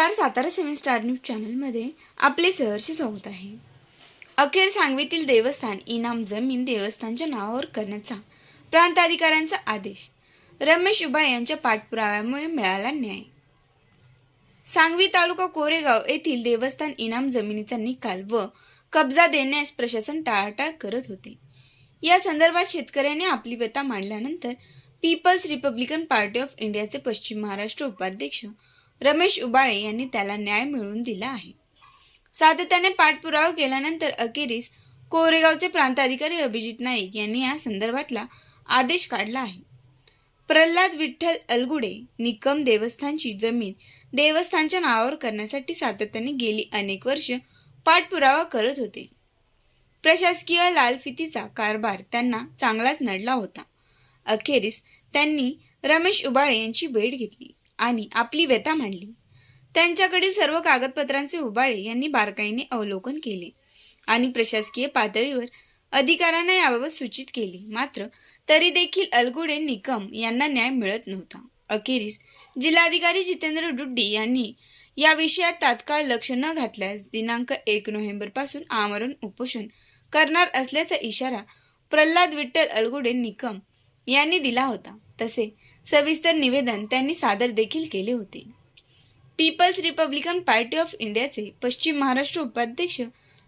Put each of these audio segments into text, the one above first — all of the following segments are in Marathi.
नमस्कार सातारा सेवन स्टार न्यूज चॅनलमध्ये आपले सहर्ष स्वागत आहे. अखेर सांगवीतील देवस्थान इनाम जमीन देवस्थानच्या नावावर करण्याचा प्रांताधिकाऱ्यांचा आदेश. रमेश उबाळे यांच्या पाठपुराव्यामुळे मिळाला न्याय. सांगवी तालुका कोरेगाव येथील देवस्थान इनाम जमिनीचा निकाल व कब्जा देण्यास प्रशासन टाळाटाळ करत होते. या संदर्भात शेतकऱ्याने आपली व्यथा मांडल्यानंतर पीपल्स रिपब्लिकन पार्टी ऑफ इंडियाचे पश्चिम महाराष्ट्र उपाध्यक्ष रमेश उबाळे यांनी त्याला न्याय मिळवून दिला आहे. सातत्याने पाठपुरावा केल्यानंतर अखेरीस कोरेगावचे प्रांताधिकारी अभिजित नाईक यांनी या संदर्भातला आदेश काढला आहे. प्रल्हाद विठ्ठल अलगुडे निकम देवस्थानची जमीन देवस्थानच्या नावावर करण्यासाठी सातत्याने गेली अनेक वर्ष पाठपुरावा करत होते. प्रशासकीय लालफितीचा कारभार त्यांना चांगलाच नडला होता. अखेरीस त्यांनी रमेश उबाळे यांची भेट घेतली. आणि आपली व्यथा मांडली. त्यांच्याकडील सर्व कागदपत्रांचे उबाळे यांनी बारकाईने अवलोकन केले आणि प्रशासकीय पातळीवर अधिकाऱ्यांना याबाबत सूचित केले. मात्र तरी देखील अलगुडे निकम यांना न्याय मिळत नव्हता. अखेरीस जिल्हाधिकारी जितेंद्र डुड्डी यांनी या विषयात तात्काळ लक्ष न घातल्यास दिनांक एक नोव्हेंबरपासून आमरण उपोषण करणार असल्याचा इशारा प्रल्हाद विठ्ठल अलगुडे निकम यांनी दिला होता. तसे सविस्तर निवेदन त्यांनी सादर देखील केले होते. पीपल्स रिपब्लिकन पार्टी ऑफ इंडियाचे पश्चिम महाराष्ट्र उपाध्यक्ष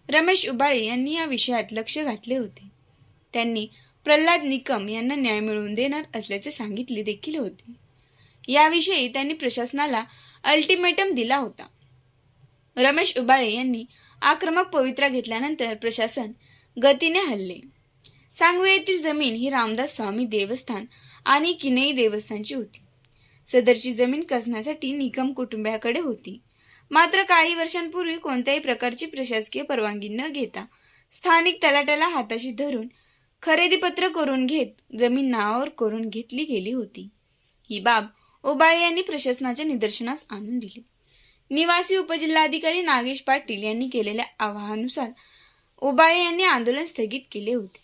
रमेश उबाळे यांनी या विषयात लक्ष घातले होते. त्यांनी प्रल्हाद निकम यांना न्याय मिळवून देणार असल्याचे सांगितले देखील होते. याविषयी त्यांनी प्रशासनाला अल्टिमेटम दिला होता. रमेश उबाळे यांनी आक्रमक पवित्रा घेतल्यानंतर प्रशासन गतीने हल्ले. सांगवे येथील जमीन ही रामदास स्वामी देवस्थान आणि किनई देवस्थानची होती. सदरची जमीन कसण्यासाठी निकम कुटुंबियाकडे होती. मात्र काही वर्षांपूर्वी कोणत्याही प्रकारची प्रशासकीय परवानगी न घेता स्थानिक तलाट्याला हाताशी धरून खरेदीपत्र करून घेत जमीन नावावर करून घेतली गेली होती. ही बाब ओबाळे यांनी प्रशासनाच्या निदर्शनास आणून दिली. निवासी उपजिल्हाधिकारी नागेश पाटील यांनी केलेल्या आवाहनानुसार ओबाळे यांनी आंदोलन स्थगित केले होते.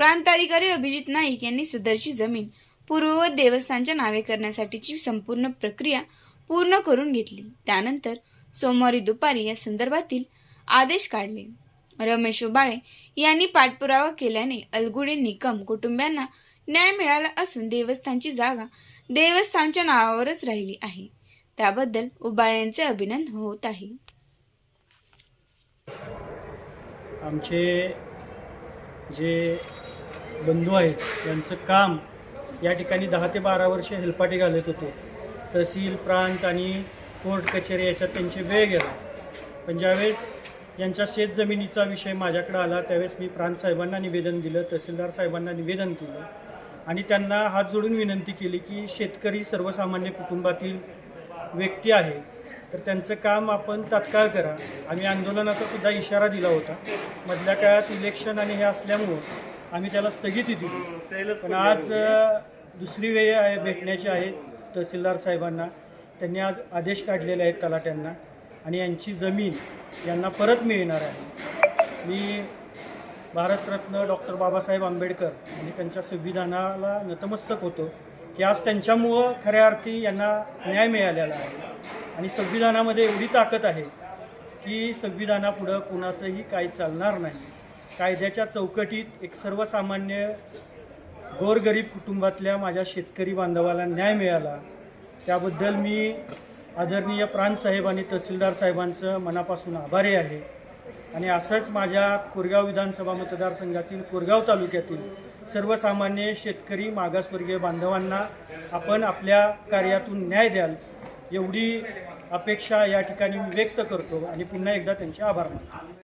प्रांताधिकारी अभिजित नाईक यांनी सदरची जमीन पूर्ववत देवस्थानच्या नावे करण्यासाठीची संपूर्ण प्रक्रिया पूर्ण करून घेतली. त्यानंतर सोमवारी दुपारी या संदर्भातील आदेश काढले. रमेश उबाळे यांनी पाठपुरावा केल्याने अलगुडे निकम कुटुंबियांना न्याय मिळाला असून देवस्थानची जागा देवस्थानच्या नावावरच राहिली आहे. त्याबद्दल उबाळे यांचे अभिनंदन होत आहे. आमचे जे बंधू आहेत. त्यांचं काम या ठिकाणी दहा ते बारा वर्ष हेलपाटे घालत होते. तहसील प्रांत आणि कोर्ट कचेरी याच्यात त्यांचे वेळ गेला. पण ज्यावेळेस यांच्या शेतजमिनीचा विषय माझ्याकडे आला त्यावेळेस मी प्रांत साहेबांना निवेदन दिलं तहसीलदार साहेबांना निवेदन केलं. आणि त्यांना हात जोडून विनंती केली की शेतकरी सर्वसामान्य कुटुंबातील व्यक्ती आहे तर त्यांचं काम आपण तात्काळ करा. आम्ही आंदोलनाचा सुद्धा इशारा दिला होता. मधल्या काळात इलेक्शन आणि हे असल्यामुळं आम्ही त्याला स्थगिती दिली. पण आज दुसरी वेळ आहे भेटण्याची आहे तहसीलदार साहेबांना. त्यांनी आज आदेश काढलेले आहेत तलाट्यांना आणि यांची जमीन यांना परत मिळणार आहे. मी भारतरत्न डॉक्टर बाबासाहेब आंबेडकर आणि त्यांच्या संविधानाला नतमस्तक होतो की आज त्यांच्यामुळं खऱ्या अर्थी यांना न्याय मिळालेला आहे. आणि संविधानामध्ये एवढी ताकद आहे की संविधानापुढं कुणाचंही काही चालणार नाही. कायद्याच्या चौकटीत एक सर्वसामान्य गोरगरीब कुटुंबातल्या माझ्या शेतकरी बांधवाला न्याय मिळाला. त्याबद्दल मी आदरणीय प्रांतसाहेब आणि तहसीलदार साहेबांचं मनापासून आभारी आहे. आणि असंच माझ्या कोरगाव विधानसभा मतदारसंघातील कोरगाव तालुक्यातील सर्वसामान्य शेतकरी मागासवर्गीय बांधवांना आपण आपल्या कार्यातून न्याय द्याल एवढी अपेक्षा या ठिकाणी मी व्यक्त करतो आणि पुन्हा एकदा त्यांचे आभार मानतो.